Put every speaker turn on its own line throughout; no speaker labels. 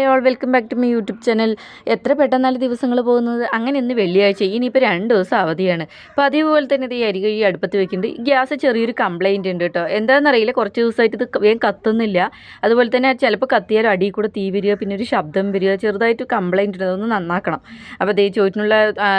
Hi all welcome back to my YouTube channel എത്ര പെട്ടെന്നാൽ ദിവസങ്ങൾ പോകുന്നത്? അങ്ങനെ ഇന്ന് വെള്ളിയാഴ്ച ഇനിയിപ്പോൾ രണ്ട് ദിവസം അവധിയാണ്. അപ്പോൾ അതേപോലെ തന്നെ ഇത് ഈ അരി കഴി അടുപ്പത്ത് വെക്കുന്നുണ്ട്. ഗ്യാസ് ചെറിയൊരു കംപ്ലൈന്റ് ഉണ്ട് കേട്ടോ. എന്താണെന്നറിയില്ല കുറച്ച് ദിവസമായിട്ട് ഇത് വേഗം കത്തുന്നില്ല. അതുപോലെ തന്നെ ചിലപ്പോൾ കത്തിയാലും അടി കൂടെ തീ വരിക പിന്നെ ഒരു ശബ്ദം വരിക ചെറുതായിട്ട് കംപ്ലൈന്റ് ഉണ്ട്. അതൊന്ന് നന്നാക്കണം. അപ്പോൾ അതേ ചോറ്റിനുള്ള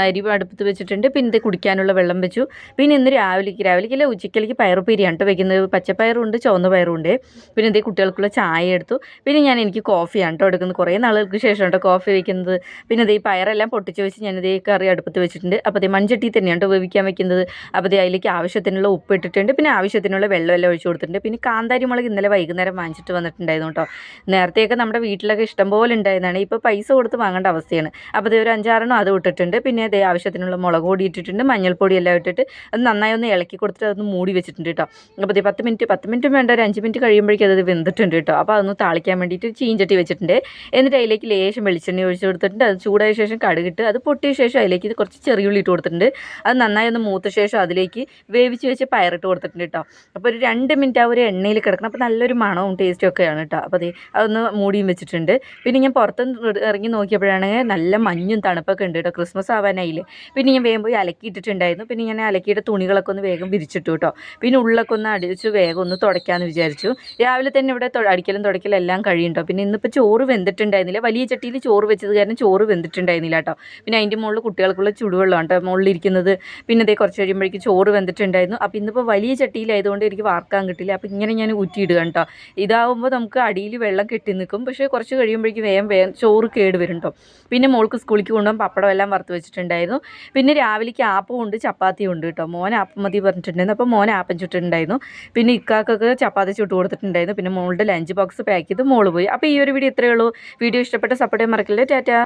അരി അടുപ്പത്ത് വെച്ചിട്ടുണ്ട്. പിന്നെ ഇത് കുടിക്കാനുള്ള വെള്ളം വെച്ചു. പിന്നെ ഇന്ന് രാവിലേക്ക് രാവിലേക്കല്ല ഉച്ചക്കലേക്ക് പയറുപ്പേരിയാണ് കേട്ടോ വെക്കുന്നത്. പച്ചപ്പയറുണ്ട് ചുവന്ന പയറുണ്ട് പിന്നെ ഇതേ കുട്ടികൾക്കുള്ള ചായ എടുത്തു. പിന്നെ ഞാൻ എനിക്ക് കോഫിയാണ് കേട്ടോ എടുക്കുന്നത്. കുറേ നാളുകൾക്ക് ശേഷം കേട്ടോ കോഫി വയ്ക്കുന്നത് പിന്നെ ഈ പയറെല്ലാം പൊട്ടിച്ച് വെച്ച് ഞാൻ ഈ കറി അടുപ്പത്ത് വെച്ചിട്ടുണ്ട്. അപ്പോൾ ഇത് മൺചട്ടി തന്നെയാണ് കേട്ടോ വേവിക്കാൻ വെക്കുന്നത്. അപ്പോൾ ഇതേ അതിലേക്ക് ആവശ്യത്തിനുള്ള ഉപ്പ് ഇട്ടിട്ടുണ്ട്. പിന്നെ ആവശ്യത്തിനുള്ള വെള്ളമെല്ലാം ഒഴിച്ച് കൊടുത്തിട്ടുണ്ട്. പിന്നെ കാന്താരി മുളക് ഇന്നലെ വൈകുന്നേരം വാങ്ങിച്ചിട്ട് വന്നിട്ടുണ്ടായിരുന്നു കേട്ടോ. നേരത്തെയൊക്കെ നമ്മുടെ വീട്ടിലൊക്കെ ഇഷ്ടം പോലെ ഉണ്ടായിരുന്നതാണ്. ഇപ്പോൾ പൈസ കൊടുത്ത് വാങ്ങേണ്ട അവസ്ഥയാണ്. അപ്പോൾ ഇത് ഒരു അഞ്ചാറെണ്ണം അത് ഇട്ടിട്ടുണ്ട്. പിന്നെ അതേ ആവശ്യത്തിനുള്ള മുളക് പൊടി ഇട്ടിട്ടുണ്ട്. മഞ്ഞൾപ്പൊടി എല്ലാം ഇട്ടിട്ട് അത് നന്നായി ഒന്ന് ഇളക്കി കൊടുത്തിട്ട് അതൊന്ന് മൂടി വെച്ചിട്ടുണ്ട് കേട്ടോ. അപ്പോൾ ഇത് പത്ത് മിനിറ്റ് പത്ത് മിനിറ്റും വേണ്ട. ഒരു അഞ്ച് മിനിറ്റ് കഴിയുമ്പോഴേക്കും അത് വെന്തിട്ടുണ്ട് കേട്ടോ. അപ്പോൾ അതൊന്ന് താളിക്കാൻ വേണ്ടിയിട്ട് ചീഞ്ചട്ടി വെച്ചിട്ടുണ്ട്. എന്നിട്ട് അതിലേക്ക് ലേശം വെളിച്ചെണ്ണ ഒഴിച്ച് കൊടുത്തിട്ടുണ്ട്. അത് ചൂടായ ശേഷം കടുകിട്ട് അത് പൊട്ടിയ ശേഷം അതിലേക്ക് ഇത് കുറച്ച് ചെറിയുള്ളി ഇട്ട് കൊടുത്തിട്ടുണ്ട്. അത് നന്നായി ഒന്ന് മൂത്ത ശേഷം അതിലേക്ക് വേവിച്ച് വെച്ച് പയറിട്ട് കൊടുത്തിട്ടുണ്ട് കേട്ടോ അപ്പോൾ ഒരു രണ്ട് മിനിറ്റ് ആ ഒരു എണ്ണയിൽ കിടക്കണം. അപ്പോൾ നല്ലൊരു മണവും ടേസ്റ്റും ഒക്കെയാണ് കേട്ടോ അപ്പോൾ അത് അതൊന്ന് മൂടിയും വെച്ചിട്ടുണ്ട്. പിന്നെ ഞാൻ പുറത്തുനിന്ന് ഇറങ്ങി നോക്കിയപ്പോഴാണെങ്കിൽ നല്ല മഞ്ഞും തണുപ്പൊക്കെ ഉണ്ട് കേട്ടോ ക്രിസ്മസ് ആവാനായില്ലേ. പിന്നെ ഞാൻ വേഗം പോയി അലക്കിയിട്ടിട്ടുണ്ടായിരുന്നു പിന്നെ ഞാൻ അലക്കിയിട്ട് തുണികളൊക്കെ ഒന്ന് വേഗം വിരിച്ചിട്ടു കേട്ടോ പിന്നെ ഉള്ളൊക്കെ ഒന്ന് അടിച്ച് വേഗം ഒന്ന് തുടയ്ക്കാമെന്ന് വിചാരിച്ചു. രാവിലെ തന്നെ ഇവിടെ അടിക്കലും തുടയ്ക്കലും എല്ലാം കഴിയുണ്ടോ പിന്നെ ഇന്നിപ്പോൾ ചോറ് വെന്തിട്ടുണ്ടായിരുന്നില്ല. വലിയ ചട്ടിയിൽ ചോറ് വെച്ചത് കാരണം ചോറ് വെന്തിട്ടുണ്ടായിരുന്നില്ല കേട്ടോ. പിന്നെ അതിന്റെ മുകളിൽ കുട്ടികൾക്കുള്ള ചുടുവെള്ളമാണ് കേട്ടോ മുകളിലിരിക്കുന്നത് പിന്നെ ഇതേ കുറച്ച് കഴിയുമ്പോഴേക്ക് ചോറ് വെന്തിട്ടുണ്ടായിരുന്നു. അപ്പോൾ ഇന്നിപ്പോൾ വലിയ ചട്ടിയിലായതുകൊണ്ട് എനിക്ക് വാർക്കാൻ കിട്ടില്ല. അപ്പോൾ ഇങ്ങനെ ഞാൻ ഊറ്റിയിടുക കേട്ടോ. ഇതാവുമ്പോൾ നമുക്ക് അടിയിൽ വെള്ളം കെട്ടി നിൽക്കും. പക്ഷേ കുറച്ച് കഴിയുമ്പോഴേക്കും വേഗം വേഗം ചോറ് കേട് വരും കേട്ടോ. പിന്നെ മോൾക്ക് സ്കൂളിലേക്ക് കൊണ്ടുപോകാൻ പപ്പടം എല്ലാം വറുത്ത് വെച്ചിട്ടുണ്ടായിരുന്നു. പിന്നെ രാവിലേക്ക് ആപ്പും ഉണ്ട് ചപ്പാത്തിയും ഉണ്ട് കേട്ടോ. മോൻ ആപ്പം മതി പറഞ്ഞിട്ടുണ്ടായിരുന്നു. അപ്പോൾ മോൻ ആപ്പം ചുട്ടിട്ടുണ്ടായിരുന്നു. പിന്നെ ഇക്കാക്കൊക്കെ ചപ്പാത്തി ചുട്ട് കൊടുത്തിട്ടുണ്ടായിരുന്നു. പിന്നെ മോളുടെ ലഞ്ച് ബോക്സ് പാക്ക് ചെയ്ത് മോൾ പോയി. അപ്പോൾ ഈ ഒരു വീഡിയോ ഇത്രയേ ഉള്ളൂ. വീഡിയോ ഇഷ്ടപ്പെട്ട സപ്പോർട്ട് ചെയ്യാൻ മറക്കില്ല. ടാറ്റ.